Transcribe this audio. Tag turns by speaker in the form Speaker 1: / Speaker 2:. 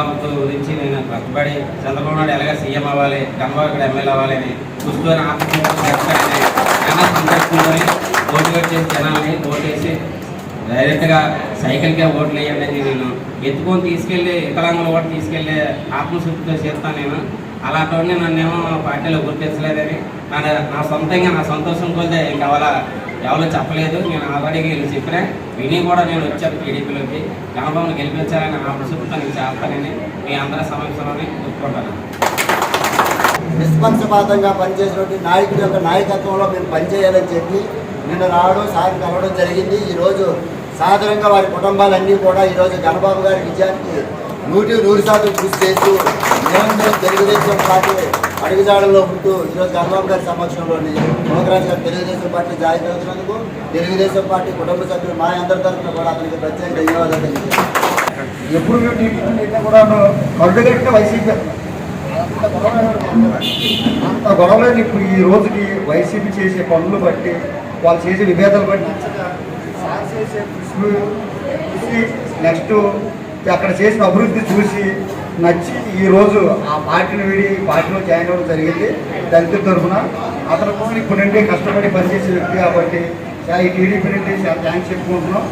Speaker 1: ప్రభుత్వం గురించి నేను పక్కబడి చంద్రబాబు నాయుడు ఎలాగ సీఎం అవ్వాలి కన్వర్గడ ఎమ్మెల్యే అవ్వాలి అని చూసుకొని ఆత్మహత్య చాలా సంతోషంలోని ఓటు వచ్చేసి ఓటు వేసి డైరెక్ట్గా సైకిల్కే ఓట్లు వేయండి అని నేను ఎత్తుకొని తీసుకెళ్ళి వికలాంగులు కూడా తీసుకెళ్ళి ఆత్మశుద్ధితో చేస్తాను నేను. అలాంటి నన్నేమో పార్టీలో గుర్తించలేదని. నా నా సొంతంగా నా సంతోషం కొలితే ఇంకా వాళ్ళ ఎవరు చెప్పలేదు నేను ఆల్రెడీ వీళ్ళు చెప్పినా. విని కూడా నేను వచ్చాను టీడీపీలోకి. జనబాబును గెలిపించాలని నా నేను చేస్తానని మీ అందరి సమక్షంలోనే ఒప్పుకుంటాను
Speaker 2: నిష్పక్షపాతంగా పనిచేసినటువంటి నాయకుడి యొక్క నాయకత్వంలో మేము పనిచేయాలని చెప్పి నిన్న రావడం సార్ కలవడం జరిగింది. ఈరోజు సాధారణంగా వారి కుటుంబాలన్నీ కూడా ఈరోజు గణబాబు గారి విజయానికి నూటి నూరు శాతం కృషి చేస్తూ నిరంతరం తెలుగుదేశం పార్టీ అడుగుజాడలో ఉంటూ ఈరోజు గణబాబు గారి సమక్షంలోని మోహరాజు గారు తెలుగుదేశం పార్టీ జాయిన్ అవుతున్నందుకు తెలుగుదేశం పార్టీ కుటుంబ సభ్యులు మా అందరి తరఫున కూడా అతనికి ప్రత్యేక ధన్యవాదాలు తెలియజేస్తాను
Speaker 3: ఎప్పుడు టీడీపీ కూడా కట్టుగట్టిన వైసీపీ అంత గొడవలేదు ఇప్పుడు ఈ రోజుకి వైసీపీ చేసే పనులు బట్టి వాళ్ళు చేసే విభేదాలు బట్టి. చేసే కృషి నెక్స్ట్ అక్కడ చేసిన అభివృద్ధి చూసి నచ్చి ఈరోజు ఆ పార్టీని వీడి పార్టీలో జాయిన్ అవ్వడం జరిగింది. దళితుల తరఫున అతను కూడా ఇప్పుడు నుండి కష్టపడి పనిచేసే వ్యక్తి కాబట్టి ఈ టీడీపీ నుండి చాలా థ్యాంక్స్ చెప్పుకుంటున్నాం.